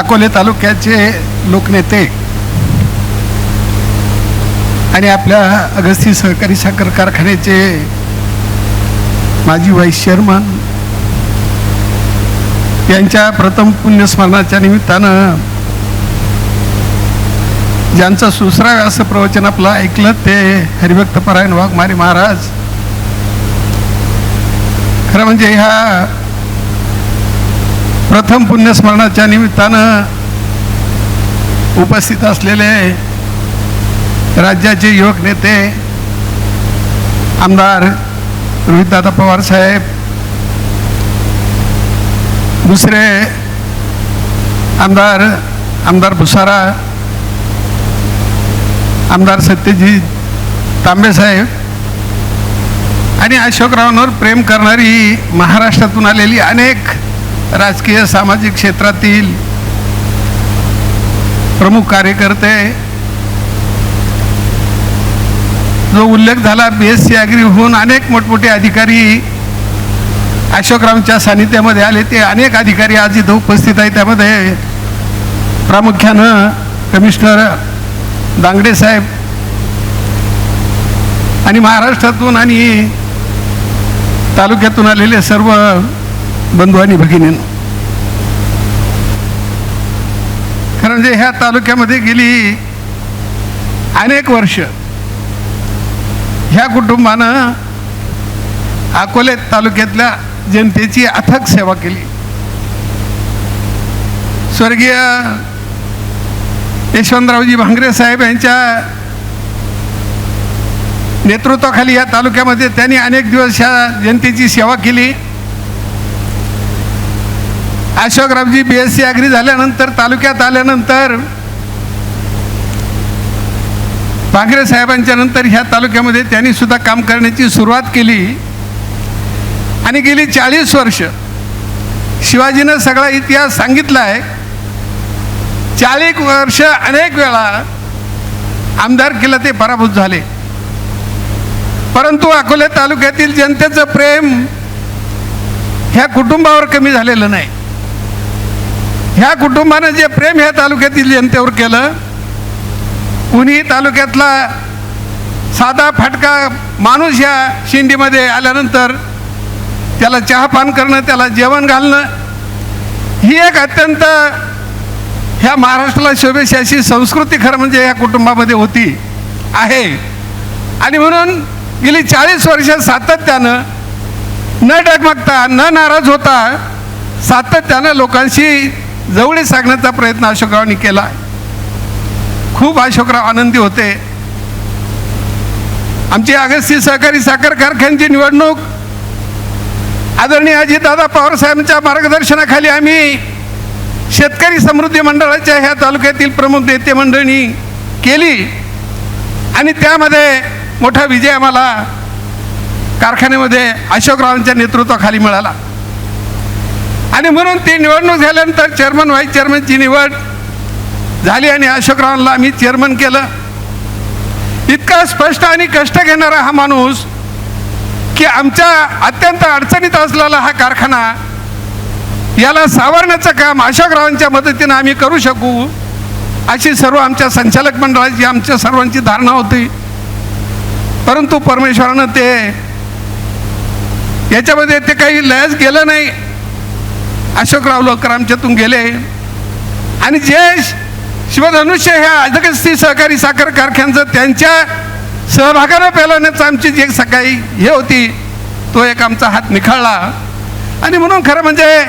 अकोले तालुक्याचे लोकनेते आणि आपल्या अगस्ती सहकारी साखर कारखान्याचे माजी व्हाईस चेअरमन यांच्या प्रथम पुण्यस्मरणाच्या निमित्तानं ज्यांचं सुसराव्या असं प्रवचन आपलं ऐकलं ते हरिभक्त परायण वाघमारे महाराज. खरं म्हणजे ह्या प्रथम पुण्यस्मरणाच्या निमित्तानं उपस्थित असलेले राज्याचे युवक नेते आमदार रोहितदादा पवार साहेब दुसरे आमदार आमदार भुसारा आमदार सत्यजी तांबेसाहेब आणि अशोकरावांवर प्रेम करणारी महाराष्ट्रातून आलेली अनेक राजकीय सामाजिक क्षेत्रातील प्रमुख कार्यकर्ते जो उल्लेख झाला बी एस सी अग्री होऊन अनेक मोठमोठे अधिकारी अशोकरामच्या सानिध्यामध्ये आले. ते अनेक अधिकारी आज इथं उपस्थित आहेत. त्यामध्ये प्रामुख्यानं कमिशनर दांगडे साहेब आणि महाराष्ट्रातून आणि तालुक्यातून आलेले सर्व बंधू आणि भगिनींना. खरं म्हणजे ह्या तालुक्यामध्ये गेली अनेक वर्ष ह्या कुटुंबानं अकोले तालुक्यातल्या जनतेची अथक सेवा केली. स्वर्गीय यशवंतरावजी भांगरे साहेब यांच्या नेतृत्वाखाली या तालुक्यामध्ये त्यांनी अनेक दिवस ह्या जनतेची सेवा केली. Ashokraoji B S C agri झाल्यानंतर तालुक्यात आल्यानंतर पांघरे साहेबांच्या नंतर ह्या तालुक्यामध्ये त्यांनी सुद्धा काम करण्याची सुरुवात केली. आणि गेली चाळीस वर्ष शिवाजीनं सगळा इतिहास सांगितला आहे चाळीस वर्ष अनेक वेळा आमदार केला ते पराभूत झाले. परंतु अकोले तालुक्यातील जनतेचं प्रेम ह्या कुटुंबावर कमी झालेलं नाही. ह्या कुटुंबानं जे प्रेम ह्या तालुक्यातील जनतेवर केलं कुणीही तालुक्यातला साधा फाटका माणूस ह्या शिंदीमध्ये आल्यानंतर त्याला चहापान करणं त्याला जेवण घालणं ही एक अत्यंत ह्या महाराष्ट्राला शोभेशी अशी संस्कृती खरं म्हणजे ह्या कुटुंबामध्ये होती आहे. आणि म्हणून गेली चाळीस वर्ष सातत्यानं न डगमगता न नाराज होता सातत्यानं लोकांशी जवळे सांगण्याचा प्रयत्न अशोकरावांनी केला. खूप अशोकराव आनंदी होते. आमची अगस्ती सहकारी साखर कारखान्याची निवडणूक. आदरणीय अजितदादा पवार साहेबांच्या मार्गदर्शनाखाली आम्ही शेतकरी समृद्धी मंडळाच्या ह्या तालुक्यातील प्रमुख नेते मंडळी केली. आणि त्यामध्ये मोठा विजय आम्हाला कारखान्यामध्ये अशोकरावांच्या नेतृत्वाखाली मिळाला. आणि म्हणून ती निवडणूक झाल्यानंतर चेअरमन व्हाईस चेअरमनची निवड झाली आणि अशोकरावांना आम्ही चेअरमन केलं. इतका स्पष्ट आणि कष्ट घेणारा हा माणूस की आमच्या अत्यंत अडचणीत असलेला हा कारखाना याला सावरण्याचं काम अशोकरावांच्या मदतीनं आम्ही करू शकू अशी सर्व आमच्या संचालक मंडळाची आमच्या सर्वांची धारणा होती. परंतु परमेश्वरानं ते याच्यामध्ये ते काही लयच गेलं नाही. अशोकराव लोकर आमच्यातून गेले. आणि जे शिवधनुष्य ह्या अजगस्ती सहकारी साखर कारखान्याचं त्यांच्या सहभागानं पेलवण्याचं आमची जी एक सकाळी हे होती तो एक आमचा हात निखळला. आणि म्हणून खरं म्हणजे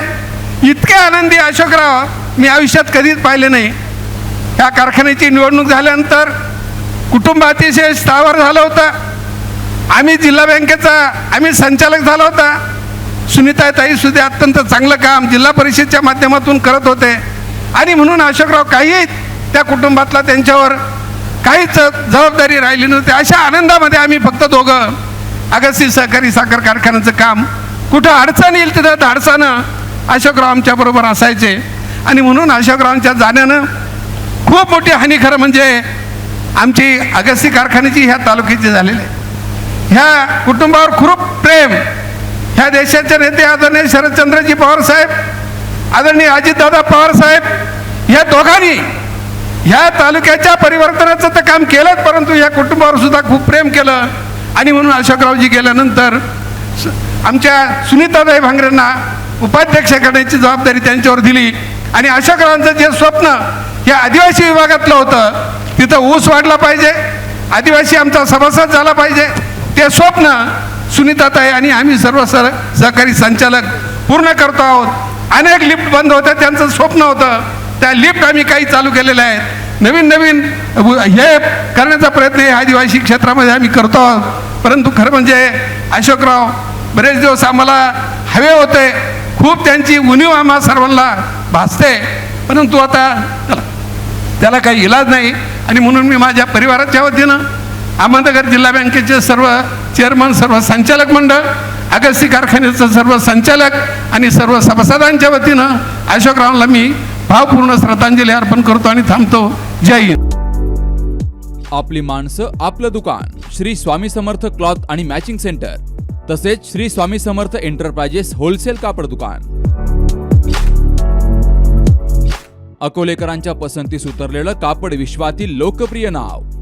इतके आनंदी अशोकराव मी आयुष्यात कधीच पाहिले नाही. ह्या कारखान्याची निवडणूक झाल्यानंतर कुटुंब अतिशय स्थावर झालं होतं. आम्ही जिल्हा बँकेचा आम्ही संचालक झाला होता. सुनीता ताई सुद्धा अत्यंत चांगलं काम जिल्हा परिषदच्या माध्यमातून करत होते. आणि म्हणून अशोकराव काही त्या कुटुंबातला त्यांच्यावर काहीच जबाबदारी राहिली नव्हती. अशा आनंदामध्ये आम्ही फक्त दोघं अगस्ती सहकारी साखर कारखान्याचं काम कुठं अडचण येईल तिथं धाडसानं अशोकराव आमच्याबरोबर असायचे. आणि म्हणून अशोकरावांच्या जाण्यानं खूप मोठी हानी खरं म्हणजे आमची अगस्ती कारखान्याची ह्या तालुक्याची झालेली ह्या कुटुंबावर पक्षाचे नेते आदरणीय शरदचंद्रजी पवार साहेब आदरणीय अजितदादा पवार साहेब दोघांनी ह्या तालुक्याच्या परिवर्तनाचं तर काम केलंच परंतु या कुटुंबावर सुद्धा खूप प्रेम केलं. आणि म्हणून अशोकरावजी गेल्यानंतर स- आमच्या सुनीताबाई भांगरेंना उपाध्यक्ष करण्याची जबाबदारी त्यांच्यावर दिली. आणि अशोकरावांचं जे स्वप्न या आदिवासी विभागातलं होतं तिथं ऊस वाढला पाहिजे आदिवासी आमचा सभासद झाला पाहिजे ते स्वप्न सुनीताताई आणि आम्ही सर्व सर सहकारी संचालक पूर्ण करतो आहोत. अनेक लिफ्ट बंद होत्या त्यांचं स्वप्न होतं. त्या लिफ्ट आम्ही काही चालू केलेल्या आहेत. नवीन नवीन हे करण्याचा प्रयत्न हे आदिवासी क्षेत्रामध्ये आम्ही करतो आहोत. परंतु खरं म्हणजे अशोकराव बरेच दिवस आम्हाला हवे होते. खूप त्यांची उणीव आम्हा सर्वांना भासते. परंतु आता त्याला काही इलाज नाही. आणि म्हणून मी माझ्या परिवाराच्या वतीनं अहमदनगर जिल्हा बँकेचे सर्व चेअरमन सर्व संचालक मंडळ अगस्ती कारखान्याचं सर्व संचालक आणि सर्व सभासदांच्या वतीनं अशोकरावांना मी भावपूर्ण श्रद्धांजली अर्पण करतो आणि थांबतो. जय हिंद. आपली माणसं आपलं दुकान. श्री स्वामी समर्थ क्लॉथ आणि मॅचिंग सेंटर. तसेच श्री स्वामी समर्थ एंटरप्राइजेस होलसेल कापड दुकान. अकोलेकरांच्या पसंतीस उतरलेलं कापड विश्वातील लोकप्रिय नाव.